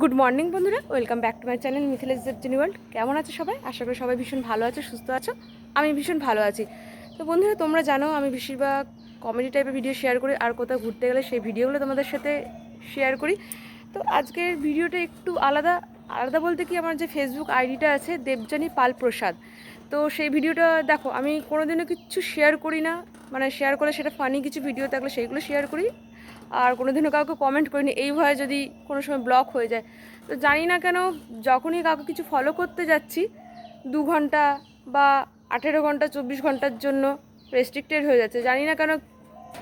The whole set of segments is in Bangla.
গুড মর্নিং বন্ধুরা। Welcome back to my channel Mithilesh Jenny world কেমন আছে সবাই? আশা করি সবাই ভীষণ ভালো আছে, সুস্থ আছো। আমি ভীষণ ভালো আছি। তো বন্ধুরা, তোমরা জানো, আমি বেশিরভাগ কমেডি টাইপের ভিডিও শেয়ার করি, আর কোথাও ঘুরতে গেলে সেই ভিডিওগুলো তোমাদের সাথে শেয়ার করি। তো আজকের ভিডিওটা একটু আলাদা। আলাদা বলতে কি, আমার যে ফেসবুক আইডিটা আছে দেবজানী পাল প্রসাদ। তো সেই ভিডিওটা দেখো, আমি কোনোদিনও কিচ্ছু শেয়ার করি না। মানে শেয়ার করলে সেটা ফানি কিছু ভিডিও থাকলে সেইগুলো শেয়ার করি। আর কোনোদিনও কাউকে কমেন্ট করিনি। এই ভয়ে যদি কোনো সময় ব্লক হয়ে যায়। তো জানি না কেন, যখনই কাউকে কিছু ফলো করতে যাচ্ছি, দু ঘণ্টা বা আঠেরো ঘণ্টা, চব্বিশ ঘণ্টার জন্য রেস্ট্রিক্টেড হয়ে যাচ্ছে। জানি না কেন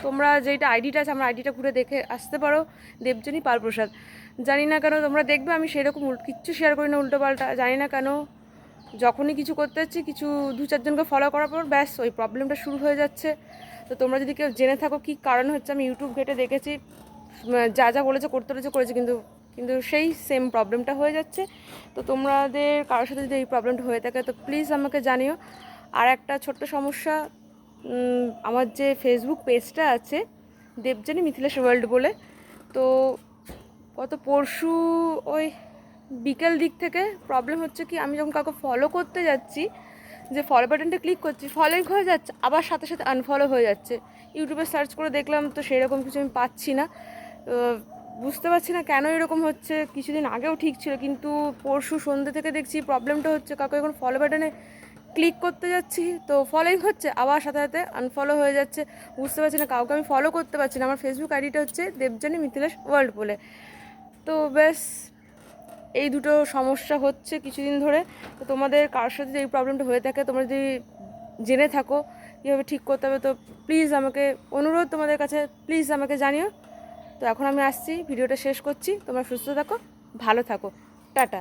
তোমরা যেটা আইডিটা আছে, আমার আইডিটা ঘুরে দেখে আসতে পারো দেবজনী পালপ্রসাদ। জানি না কেন তোমরা দেখবে, আমি সেরকম কিচ্ছু শেয়ার করি না উল্টো পাল্টা জানি না কেন যখনই কিছু করতে যাচ্ছি, কিছু দু চারজনকে ফলো করার পর ব্যাস, ওই প্রবলেমটা শুরু হয়ে যাচ্ছে। তো তোমরা যদি কেউ জেনে থাকো কী কারণ হচ্ছে, আমি ইউটিউব ঘেটে দেখেছি যা যা বলেছে করতে বলেছে করেছে, কিন্তু কিন্তু সেই সেম প্রবলেমটা হয়ে যাচ্ছে। তো তোমাদের কারোর সাথে যদি এই প্রবলেমটা হয়ে থাকে, তো প্লিজ আমাকে জানিও। আর একটা ছোট্ট সমস্যা আমার যে ফেসবুক পেজটা আছে দেবজানী মিথিলেশ ওয়ার্ল্ড বলে, তো গত পরশু, ওই বিকেল দিক থেকে প্রবলেম হচ্ছে কি, আমি যখন কাউকে ফলো করতে যাচ্ছি, যে ফলো বাটনটা ক্লিক করছি ফলোইং হয়ে যাচ্ছে, আবার সাথে সাথে আনফলো হয়ে যাচ্ছে। ইউটিউবে সার্চ করে দেখলাম তো সেরকম কিছু আমি পাচ্ছি না। বুঝতে পারছি না কেন এরকম হচ্ছে, কিছুদিন আগেও ঠিক ছিল, কিন্তু পরশু সন্ধ্যে থেকে দেখছি প্রবলেমটা হচ্ছে, কাউকে এখন ফলো বাটনে ক্লিক করতে যাচ্ছি, তো ফলোইং হচ্ছে, আবার সাথে সাথে আনফলো হয়ে যাচ্ছে। বুঝতে পারছি না, কাউকে আমি ফলো করতে পারছি না। আমার ফেসবুক আইডিটা হচ্ছে দেবজানী মিথিলেশ ওয়ার্ল্ড বলে। তো বেশ এই দুটো সমস্যা হচ্ছে কিছুদিন ধরে। তো তোমাদের কার সাথে এই প্রবলেমটা হয়ে থাকে, তোমরা যদি জেনে থাকো কীভাবে ঠিক করতে হবে, তো প্লিজ আমাকে অনুরোধ তোমাদের কাছে প্লিজ আমাকে জানিও। তো এখন আমি আসছি, ভিডিওটা শেষ করছি, তোমরা সুস্থ থাকো, ভালো থাকো, টাটা।